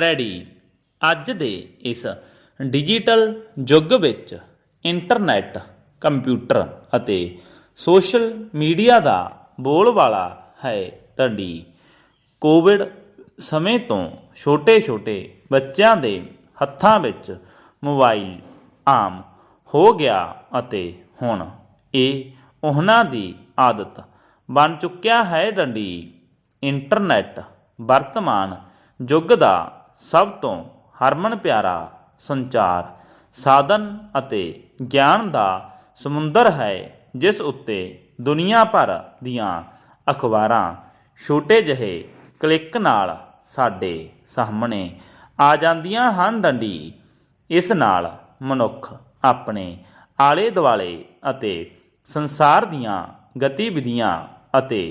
Ready. ਅੱਜ ਦੇ ਇਸ ਡਿਜੀਟਲ ਯੁੱਗ ਵਿੱਚ ਇੰਟਰਨੈਟ, ਕੰਪਿਊਟਰ ਅਤੇ ਸੋਸ਼ਲ ਮੀਡੀਆ ਦਾ ਬੋਲਬਾਲਾ ਹੈ ਡੰਡੀ ਕੋਵਿਡ ਸਮੇਂ ਤੋਂ ਛੋਟੇ-ਛੋਟੇ ਬੱਚਿਆਂ ਦੇ ਹੱਥਾਂ ਵਿੱਚ ਮੋਬਾਈਲ ਆਮ ਹੋ ਗਿਆ ਅਤੇ ਹੁਣ ਇਹ ਉਹਨਾਂ ਦੀ ਆਦਤ ਬਣ ਚੁੱਕਿਆ ਹੈ ਡੰਡੀ। ਇੰਟਰਨੈਟ, ਵਰਤਮਾਨ ਯੁੱਗ ਦਾ ਸਭ ਤੋਂ ਹਰਮਨ ਪਿਆਰਾ ਸੰਚਾਰ, ਸਾਧਨ ਅਤੇ ਗਿਆਨ ਦਾ ਸਮੁੰਦਰ ਹੈ, ਜਿਸ ਉੱਤੇ ਦੁਨੀਆ ਭਰ ਦੀਆਂ ਅਖਬਾਰਾਂ ਛੋਟੇ ਜਿਹੇ ਕਲਿੱਕ ਨਾਲ ਸਾਡੇ ਸਾਹਮਣੇ ਆ ਜਾਂਦੀਆਂ ਹਨ ਡੰਡੀ। ਇਸ ਨਾਲ ਮਨੁੱਖ ਆਪਣੇ ਆਲੇ ਦੁਆਲੇ ਅਤੇ ਸੰਸਾਰ ਦੀਆਂ ਗਤੀਵਿਧੀਆਂ ਅਤੇ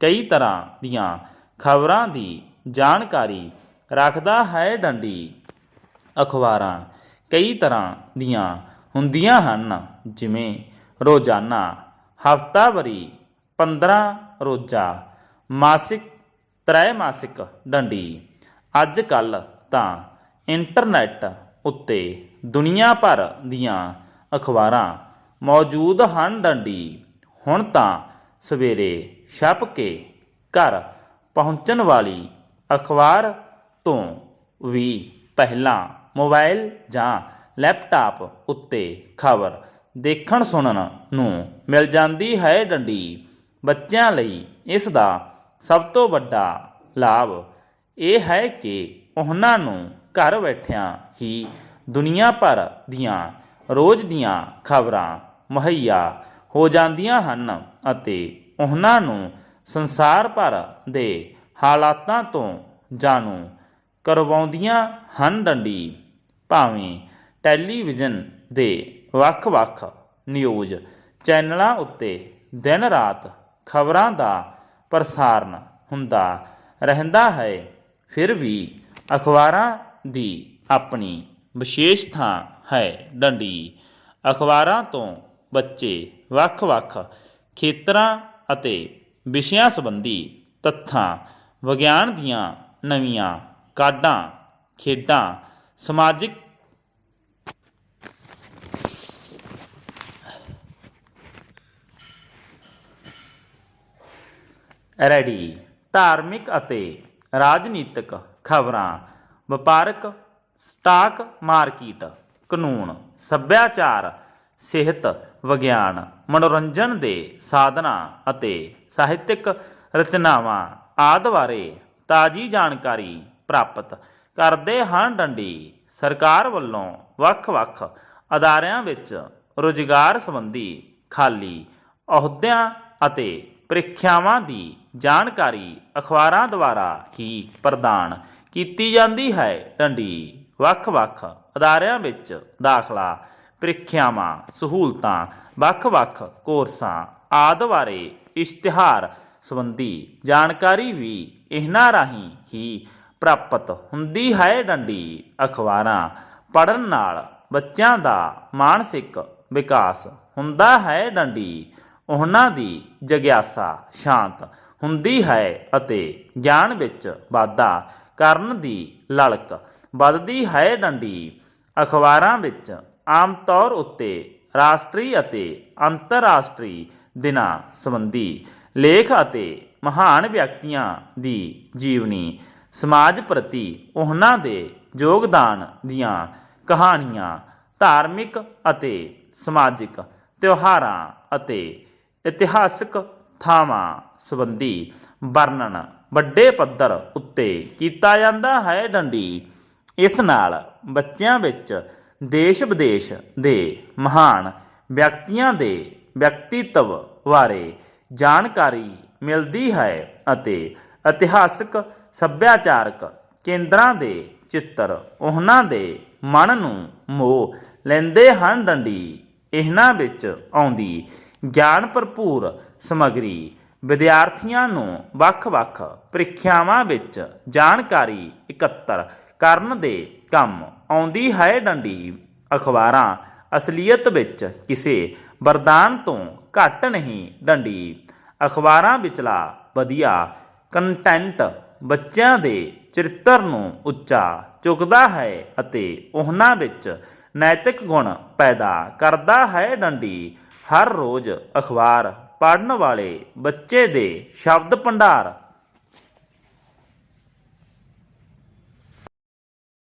ਕਈ ਤਰ੍ਹਾਂ ਦੀਆਂ ਖਬਰਾਂ ਦੀ ਜਾਣਕਾਰੀ ਰੱਖਦਾ ਹੈ ਡੰਡੀ। ਅਖਬਾਰਾਂ ਕਈ ਤਰ੍ਹਾਂ ਦੀਆਂ ਹੁੰਦੀਆਂ ਹਨ, ਜਿਵੇਂ ਰੋਜ਼ਾਨਾ, ਹਫਤਾਵਾਰੀ 15 ਰੋਜ਼ਾ, ਮਾਸਿਕ, ਤ੍ਰੈਮਾਸਿਕ ਡੰਡੀ। ਅੱਜ ਕੱਲ ਤਾਂ ਇੰਟਰਨੈਟ ਉੱਤੇ ਦੁਨੀਆ ਭਰ ਦੀਆਂ ਅਖਬਾਰਾਂ ਮੌਜੂਦ ਹਨ ਡੰਡੀ। ਹੁਣ ਤਾਂ ਸਵੇਰੇ ਛਪ ਕੇ ਘਰ ਪਹੁੰਚਣ ਵਾਲੀ ਅਖਬਾਰ ਤੋਂ ਵੀ ਪਹਿਲਾਂ ਮੋਬਾਈਲ ਜਾਂ ਲੈਪਟਾਪ ਉੱਤੇ ਖਬਰ ਦੇਖਣ ਸੁਣਨ ਨੂੰ ਮਿਲ ਜਾਂਦੀ ਹੈ ਡੰਡੀ। ਬੱਚਿਆਂ ਲਈ ਇਸ ਦਾ ਸਭ ਤੋਂ ਵੱਡਾ ਲਾਭ ਇਹ ਹੈ ਕਿ ਉਹਨਾਂ ਨੂੰ ਘਰ ਬੈਠਿਆਂ ਹੀ ਦੁਨੀਆ ਭਰ ਦੀਆਂ ਰੋਜ਼ ਦੀਆਂ ਖਬਰਾਂ ਮੁਹੱਈਆ ਹੋ ਜਾਂਦੀਆਂ ਹਨ ਅਤੇ ਉਹਨਾਂ ਨੂੰ ਸੰਸਾਰ ਭਰ ਦੇ ਹਾਲਾਤਾਂ ਤੋਂ ਜਾਣੂ ਕਰਵਾਉਂਦੀਆਂ ਹਨ ਡੰਡੀ। ਭਾਵੇਂ ਟੈਲੀਵਿਜ਼ਨ ਦੇ ਵੱਖ-ਵੱਖ ਨਿਊਜ਼ ਚੈਨਲਾਂ ਉੱਤੇ ਦਿਨ ਰਾਤ ਖਬਰਾਂ ਦਾ ਪ੍ਰਸਾਰਣ ਹੁੰਦਾ ਰਹਿੰਦਾ ਹੈ, ਫਿਰ ਵੀ ਅਖਬਾਰਾਂ ਦੀ ਆਪਣੀ ਵਿਸ਼ੇਸ਼ ਥਾਂ ਹੈ ਡੰਡੀ। ਅਖਬਾਰਾਂ ਤੋਂ ਬੱਚੇ ਵੱਖ-ਵੱਖ ਖੇਤਰਾਂ ਅਤੇ ਵਿਸ਼ਿਆਂ ਸੰਬੰਧੀ ਤੱਥਾਂ, ਵਿਗਿਆਨ ਦੀਆਂ ਨਵੀਆਂ ਕਾਢਾਂ, ਖੇਡਾਂ, ਸਮਾਜਿਕ ਰੈਡੀ, ਧਾਰਮਿਕ ਅਤੇ ਰਾਜਨੀਤਿਕ ਖਬਰਾਂ, ਵਪਾਰਕ, ਸਟਾਕ ਮਾਰਕੀਟ, ਕਾਨੂੰਨ, ਸੱਭਿਆਚਾਰ, ਸਿਹਤ, ਵਿਗਿਆਨ, ਮਨੋਰੰਜਨ ਦੇ ਸਾਧਨਾਂ ਅਤੇ ਸਾਹਿਤਿਕ ਰਚਨਾਵਾਂ ਆਦਿ ਬਾਰੇ ਤਾਜੀ ਜਾਣਕਾਰੀ ਪ੍ਰਾਪਤ ਕਰਦੇ ਹਨ ਡੰਡੀ। ਸਰਕਾਰ ਵੱਲੋਂ ਵੱਖ-ਵੱਖ ਅਦਾਰਿਆਂ ਵਿੱਚ ਰੁਜ਼ਗਾਰ ਸੰਬੰਧੀ ਖਾਲੀ ਅਹੁਦਿਆਂ ਅਤੇ ਪ੍ਰੀਖਿਆਵਾਂ ਦੀ ਜਾਣਕਾਰੀ ਅਖਬਾਰਾਂ ਦੁਆਰਾ ਹੀ ਪ੍ਰਦਾਨ ਕੀਤੀ ਜਾਂਦੀ ਹੈ। ਡੰਡੀ ਵੱਖ-ਵੱਖ ਅਦਾਰਿਆਂ ਵਿੱਚ ਦਾਖਲਾ, ਪ੍ਰੀਖਿਆਵਾਂ, ਸਹੂਲਤਾਂ, ਵੱਖ-ਵੱਖ ਕੋਰਸਾਂ ਆਦਿ ਬਾਰੇ ਇਸ਼ਤਿਹਾਰ ਸੰਬੰਧੀ ਜਾਣਕਾਰੀ ਵੀ ਇਹਨਾਂ ਰਾਹੀਂ ਹੀ ਪ੍ਰਾਪਤ ਹੁੰਦੀ ਹੈ ਡੰਡੀ। ਅਖਬਾਰਾਂ ਪੜਨ ਨਾਲ ਬੱਚਿਆਂ ਦਾ ਮਾਨਸਿਕ ਵਿਕਾਸ ਹੁੰਦਾ ਹੈ ਡੰਡੀ। ਉਹਨਾਂ ਦੀ ਜਗਿਆਸਾ ਸ਼ਾਂਤ ਹੁੰਦੀ ਹੈ ਅਤੇ ਗਿਆਨ ਵਿੱਚ ਵਾਧਾ ਕਰਨ ਦੀ ਲਲਕ ਵੱਧਦੀ ਹੈ ਡੰਡੀ। ਅਖਬਾਰਾਂ ਵਿੱਚ ਆਮ ਤੌਰ ਉੱਤੇ ਰਾਸ਼ਟਰੀ ਅਤੇ ਅੰਤਰਰਾਸ਼ਟਰੀ ਦਿਨਾਂ ਸੰਬੰਧੀ ਲੇਖ ਅਤੇ ਮਹਾਨ ਵਿਅਕਤੀਆਂ ਦੀ ਜੀਵਨੀ ਸਮਾਜ ਪ੍ਰਤੀ ਉਹਨਾਂ ਦੇ ਯੋਗਦਾਨ ਦੀਆਂ ਕਹਾਣੀਆਂ, ਧਾਰਮਿਕ ਅਤੇ ਸਮਾਜਿਕ ਤਿਉਹਾਰਾਂ ਅਤੇ ਇਤਿਹਾਸਕ ਥਾਵਾਂ ਸੰਬੰਧੀ ਵਰਣਨ ਵੱਡੇ ਪੱਧਰ ਉੱਤੇ ਕੀਤਾ ਜਾਂਦਾ ਹੈ ਡੰਡੀ। ਇਸ ਨਾਲ ਬੱਚਿਆਂ ਵਿੱਚ ਦੇਸ਼ ਵਿਦੇਸ਼ ਦੇ ਮਹਾਨ ਵਿਅਕਤੀਆਂ ਦੇ ਵਿਅਕਤੀਤਵ ਬਾਰੇ ਜਾਣਕਾਰੀ ਮਿਲਦੀ ਹੈ ਅਤੇ ਇਤਿਹਾਸਕ ਸੱਭਿਆਚਾਰਕ ਕੇਂਦਰਾਂ ਦੇ ਚਿੱਤਰ ਉਹਨਾਂ ਦੇ ਮਨ ਨੂੰ ਮੋਹ ਲੈਂਦੇ ਹਨ ਡੰਡੀ। ਇਹਨਾਂ ਵਿੱਚ ਆਉਂਦੀ ਗਿਆਨ ਭਰਪੂਰ ਸਮਗਰੀ, ਵਿਦਿਆਰਥੀਆਂ ਨੂੰ ਵੱਖ-ਵੱਖ ਪ੍ਰੀਖਿਆਵਾਂ ਵਿੱਚ ਜਾਣਕਾਰੀ ਇਕੱਤਰ ਕਰਨ ਦੇ ਕੰਮ ਆਉਂਦੀ ਹੈ ਡੰਡੀ। ਅਖਬਾਰਾਂ ਅਸਲੀਅਤ ਵਿੱਚ ਕਿਸੇ ਵਰਦਾਨ ਤੋਂ ਘੱਟ ਨਹੀਂ ਡੰਡੀ। ਅਖਬਾਰਾਂ ਵਿਚਲਾ ਵਧੀਆ ਕੰਟੈਂਟ ਬੱਚਿਆਂ ਦੇ ਚਰਿੱਤਰ ਨੂੰ ਉੱਚਾ ਚੁੱਕਦਾ ਹੈ ਅਤੇ ਉਹਨਾਂ ਵਿੱਚ ਨੈਤਿਕ ਗੁਣ ਪੈਦਾ ਕਰਦਾ ਹੈ ਡੰਡੀ। ਹਰ ਰੋਜ਼ ਅਖਬਾਰ ਪੜ੍ਹਨ ਵਾਲੇ ਬੱਚੇ ਦੇ ਸ਼ਬਦ ਭੰਡਾਰ